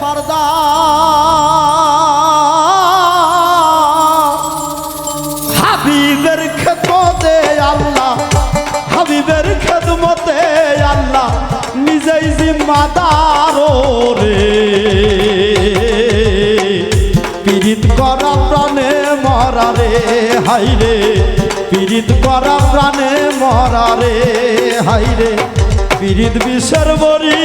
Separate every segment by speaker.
Speaker 1: সর্দার। হাবিবের খেতমতে আল্লাহ, হাবিবের খেদমতে আল্লাহ, নিজেই জিম্মাদার রে পীড়িত করা প্রাণে মরা রে হাই রে। পীড়িত করা প্রাণে মরা রে হাই রে। পীড়িত বিষের বরি।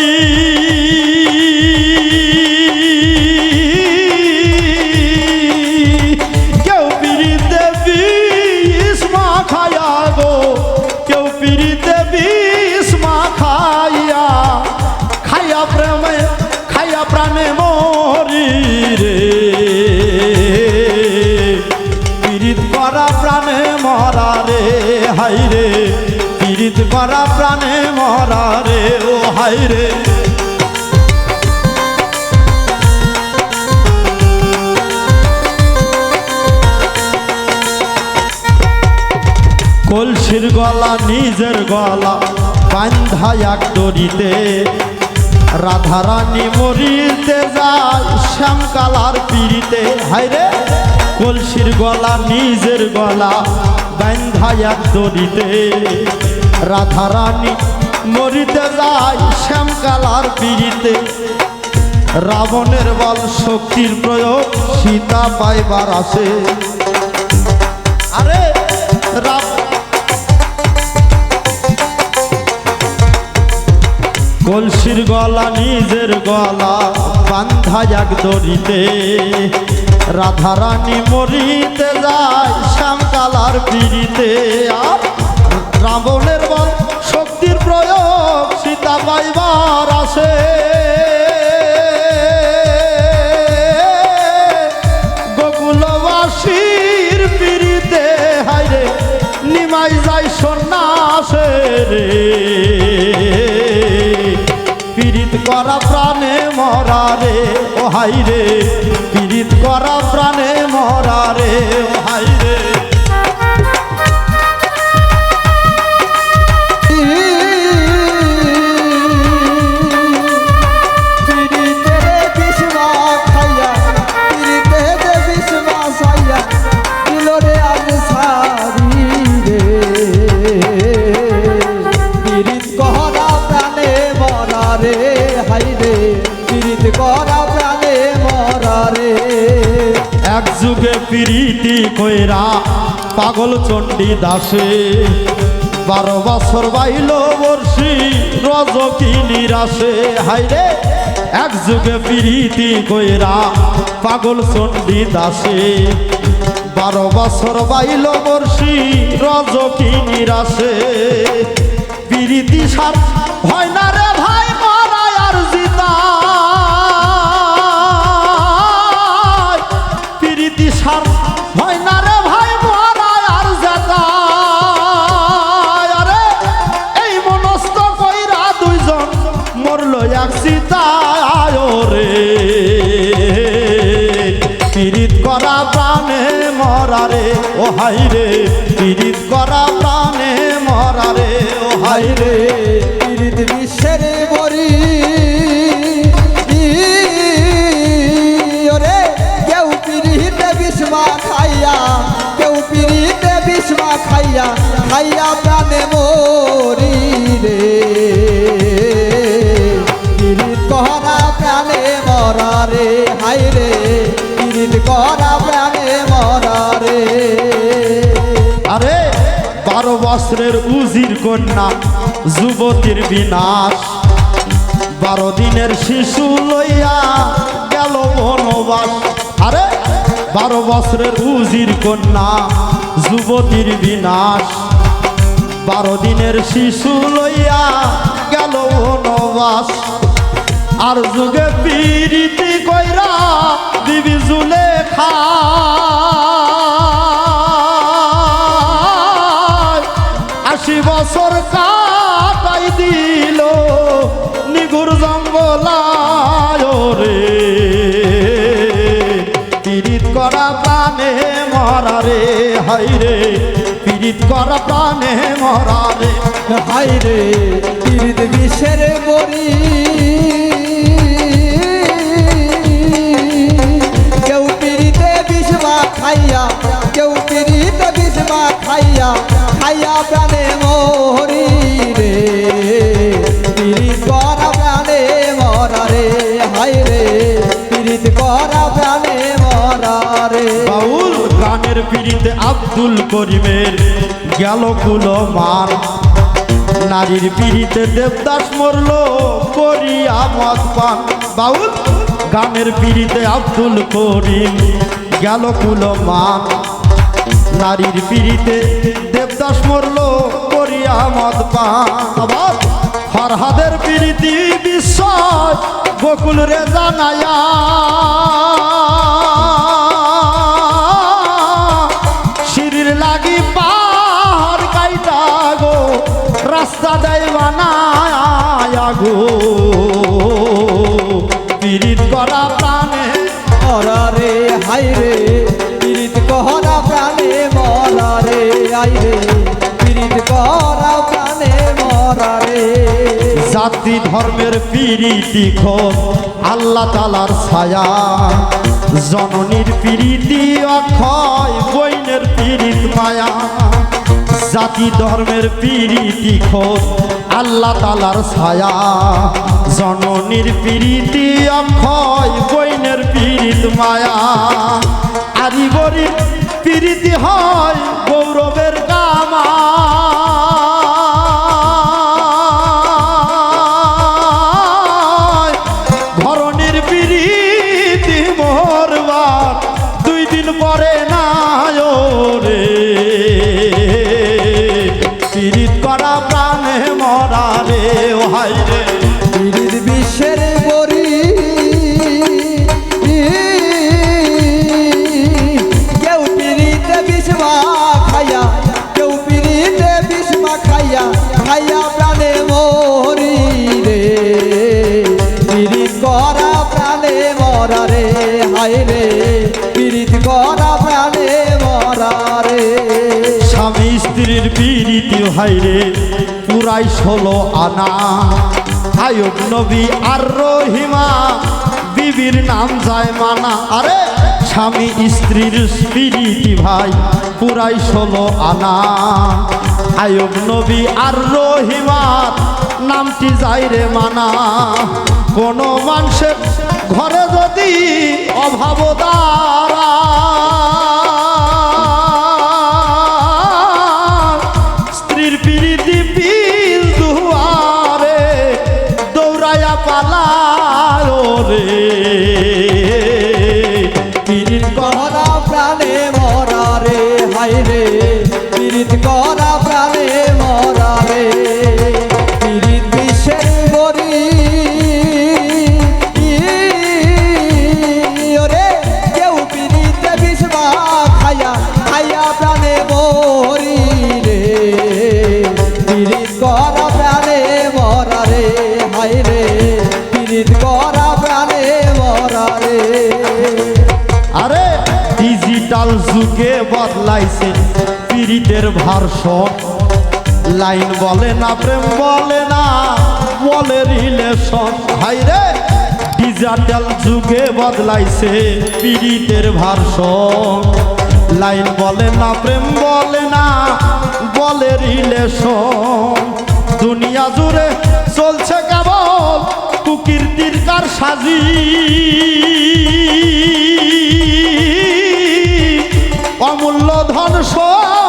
Speaker 1: করা প্রাণে মরা রে, ও হাই রে। কলসির গলা, নিজের গলা বান্ধা এক দড়িতে। রাধারানী মরিতে যায় শ্যামকালার পিড়িতে। হাইরে কলসির গলা, নিজের গলা বান্ধা এক দড়িতে। রাধারানী মরিতে যায় শ্যামকালার পিড়িতে। রাবণের বল শক্তির প্রয়োগ সীতা পাইবার আছে। আরে কলসির গলা, নিজের গলা বান্ধা এক দড়িতে। রাধারানী মরিতে যায় শ্যামকালার পিড়িতে। আর রাবণের বল শক্তির প্রয়োগ সীতা পাইবার আসে। গোকুলবাসীর পিড়িতে হাইরে নিমাই যায় সন্ন্যাসে রে পীড়িত করা প্রাণে মরা রে, ও হাই রে, পীড়িত করা প্রাণে মরা রে, ও যুগে প্রীতি কইরা পাগল চণ্ডী দাসে। বারো বছর বাইল বর্ষি, রজকি নিরাশে। হাইরে এক যুগে প্রীতি কইরা পাগল চণ্ডী দাসে। বারো বছর বাইল বর্ষি, রজকি নিরাশে। প্রীতি সার হয় না রে ভাই ও হাই রে, পীড়িত করা প্রাণে মরা রে। ও হাই রে,
Speaker 2: পিড়িত বিশ্বের মরি। রে কেউ পিড়িতে বিষ্মা খাইয়া, কেউ পিড়িতে বিষ্মা খাইয়া খাইয়া
Speaker 1: উজির কন্যা, যুবতীর বিনাশ। বারো দিনের শিশু লইয়া গেল বনবাস। আরে, বারো বছরের উজির কন্যা, যুবতীর বিনাশ। বারো দিনের শিশু লইয়া গেল বনবাস। আর যুগে পীড়িতি কইরা দিবি জুলে খা বছর কাটাই দিল, নিগুর জঙ্গলায় রে পীড়িত করা প্রাণে মরা রে, হাই রে। পীড়িত করা প্রাণে মরারে
Speaker 2: হাই রে। পীড়িত বিষের গরি কেউ পীড়িতে বিষ খাইয়া কেউ পীড়িত বিষ খাইয়া প্রাণে মরি রে। পিরিত করা প্রাণে মরা রে হাই রে। পিরিত করা প্রাণে মরা রে।
Speaker 1: বাউল গানের পিড়িতে আব্দুল করিমের গেল কুলো মান নারীর পিড়িতে দেবদাস মরল করিয়া মদ পান। বাউল গানের পিড়িতে আব্দুল করিম গেল কুলো মান নারীর পিড়িতে দেবদাস মরল করিয়া মদ পান। ফরহাদের পিড়িতি বিস্ময়, বকুল রে জানায়া। সিঁড়ির লাগি পাহাড় কাইটা গো, রাস্তা দেয় বানায় গো। পিরিত করা জাতি ধর্মের পিরিতি খোঁজ আল্লাহ তালার ছায়া। জননীর পিরিতি অক্ষয়, বইনের পিরিত মায়া। জাতি ধর্মের পিরিতি খোঁজ আল্লাহ তালার ছায়া। জননীর পিরিতি অক্ষয়, বইনের পিরিত মায়া। আরিবরির পিরিতি হয় গৌরবের কামা পিরিতি ভাই রে পুরাই ষোলো আনা। আয়ুব নবী আর রহিমা বিবির নাম যায় মানা। আরে, স্বামী স্ত্রীর পিরিতি ভাই পুরাই ষোলো আনা। আয়ুব নবী আর রহিমার নামটি যায় রে মানা। কোনো মানুষের ঘরে যদি অভাব দ্বারা পীড়িতের ভার্সন লাইন বলে না, প্রেম বলে না, বলে রিলেশন ভাই রে ডিজিটাল যুগে বদলাইছে পীড়িতের ভার্সন লাইন বলে না, প্রেম বলে না, বলে রিলেশন দুনিয়া জুড়ে চলছে কেবল কুকীর্তির কার সাজি অমূল্য ধন সোনার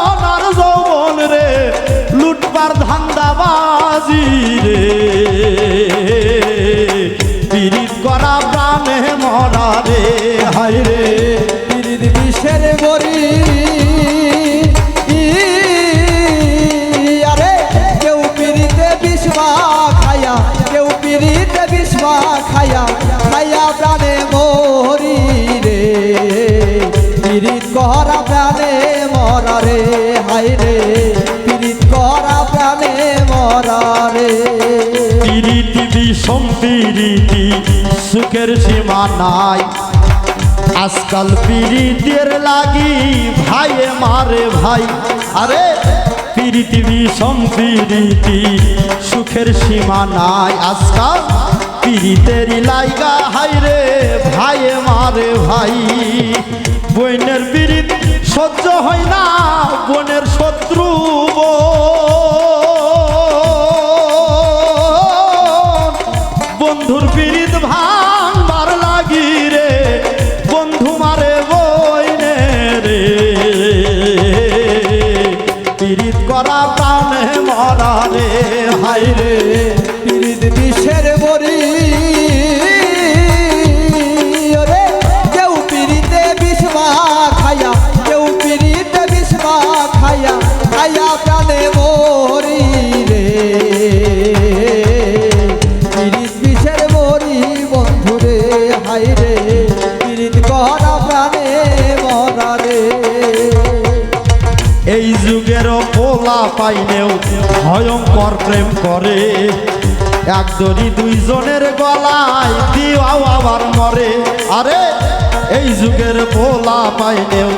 Speaker 1: ধান্দাবাজি রে। পীড়িত করা প্রাণে মরা রে। পিরিতি সুখের সীমা নাই আজকাল পিরিতের লাগি ভাইয়ে মারে ভাই। আরে পিরিতি বিষম সুখের সীমা নাই আজকাল পিরিতেরই লাইগা হাই রে ভাইয়ে মারে ভাই। বইনের পিরিত সহ্য হয় না, বোনের শত্রু
Speaker 2: পীড়িত করা প্রাণে মরা রে হাই রে। পীড়িত
Speaker 1: বিষের বরি? পোলা পাইলেও ভয়ঙ্কর প্রেম করে। এক দড়ি দুইজনের গলায় দিওয়াও আবার মরে। আরে, এই যুগের পোলা পাইলেও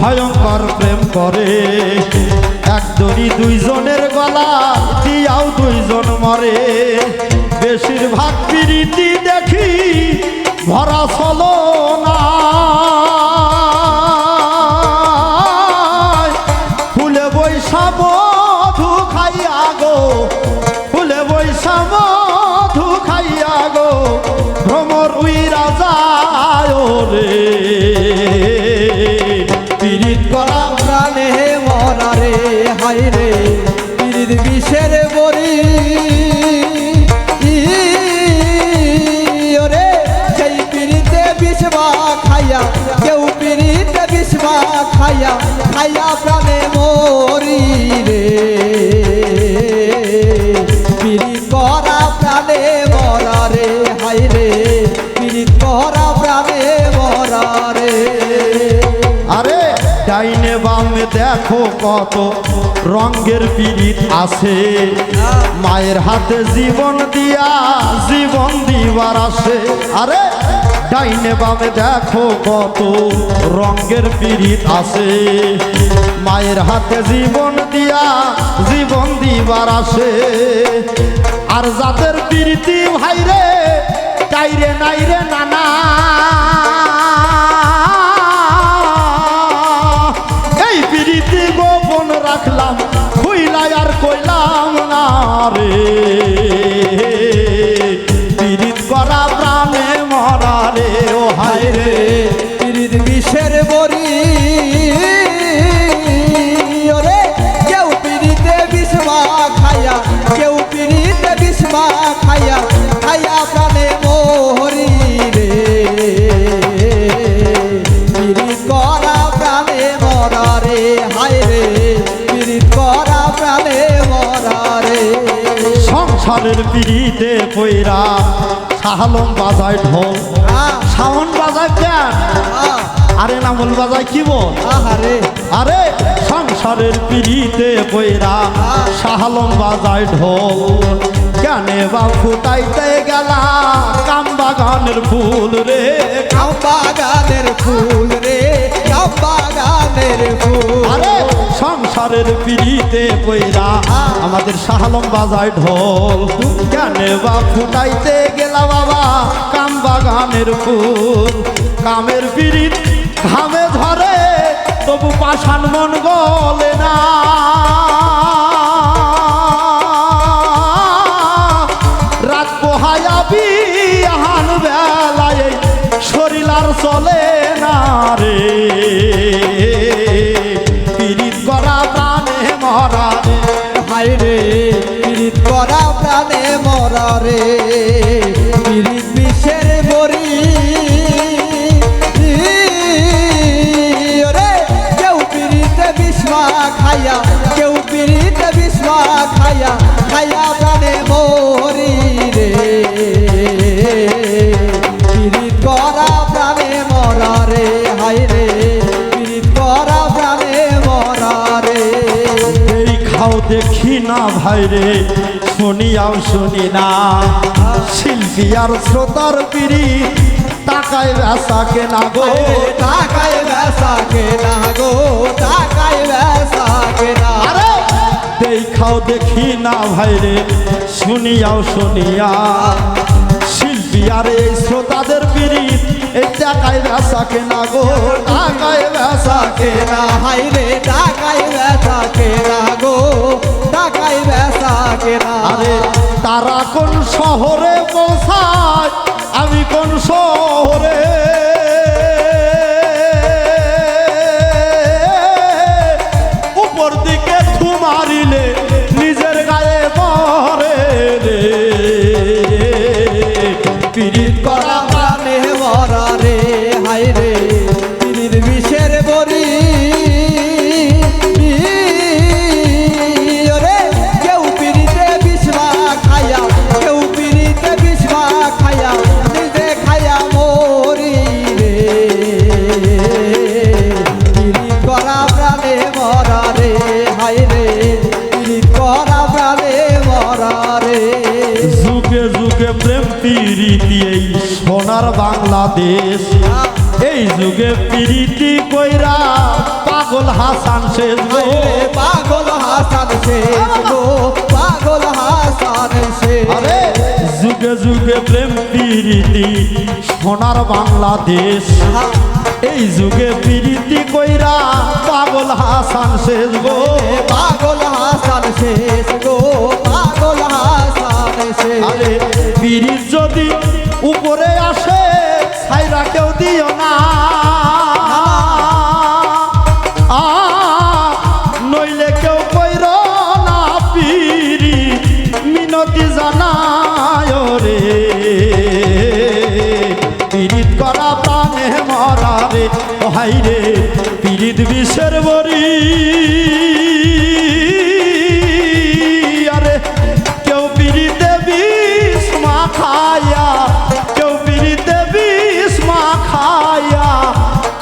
Speaker 1: ভয়ঙ্কর প্রেম করে। এক দড়ি দুইজনের গলায় দিয়াও দুইজন মরে। বেশিরভাগ প্রীতি দেখি ভরা চলো ডাইনে বামে দেখো কত রঙ্গের পীড়িত আছে। মায়ের হাতে জীবন দিয়া, জীবন দিবার আসে। আরে, ডাইনে বামে দেখো কত রঙ্গের পীড়িত আছে। মায়ের হাতে জীবন দিয়া, জীবন দিবার আসে। আর যাদের প্রীতি ভাইরে চাইরে নাইরে নানা। সংসারের পিড়িতে পইরা সাহালম বাজায় ঢোল সাউন বাজায়
Speaker 2: আহ,
Speaker 1: আরে নামল বাজায় কি বল?
Speaker 2: আহারে।
Speaker 1: আরে সংসারের পিড়িতে বইরা শাহালম বাজায় ঢোল কেনে বা ফুটাইতে গেলা কাম বাগানের ফুল রে।
Speaker 2: বাগানের ফুল রে। বাগানের ফুল।
Speaker 1: আরে! সংসারের পিড়িতে পয়রা আমাদের শাহালম বাজায় ঢোল। কেন বা ফুটাইতে গেলা বাবা? কাম বাগানের ফুল। কামের পিড়িত ঘামে ধরে তবু পাষাণ মন গলে না। না রে পিরিত করা প্রাণে মরা রে।
Speaker 2: হায় রে পীড়িত করা প্রাণে মরা
Speaker 1: না ভাই রে শুনিয়াও শুনি না। শিল্পী আর শ্রোতার পিড়ি টাকায় বেসা কেনা গো?
Speaker 2: টাকায় বেসা কেনা গো? টাকায় বেসা কেনা
Speaker 1: আরে দেখাও দেখি না ভাই রে শুনিয়াও শুনিয়া। শিল্পী আর এই শ্রোতাদের পিড়ি এই টাকায় বেসা কেনা গো, টাকায় বেসা
Speaker 2: কেনা। হাই রে, টাকায় বেসা কেনা গো, টাকায় বেসা কেনা।
Speaker 1: তারা কোন শহরে পৌঁছায়, আমি কোন শহরে বাংলাদেশ। এই যুগে পিরিতি কইরা পাগল হাসান শেষ গো।
Speaker 2: পাগল হাসান শেষ গো পাগল হাসান শেষ।
Speaker 1: যুগে যুগে প্রেম পিরিতি সোনার বাংলাদেশ। এই যুগে পিরিতি কইরা পাগল হাসান শেষ গো।
Speaker 2: পাগল হাসান শেষ গো পাগল হাসান শেষ।
Speaker 1: আরে পিরিত যদি বিষের বরি আরে, কেউ পিড়িতে বিষ মা খায়া কেউ পিড়িতে বিষ মা খায়া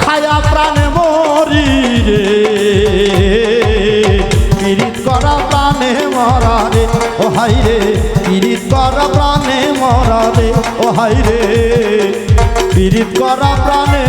Speaker 1: খায়া প্রাণে মরি রে। পিড়িত করা প্রাণে মরা রে, ও হাই রে। পিড়িত করা প্রাণে মরা রে, ও হাই রে। পিড়িত করা প্রাণে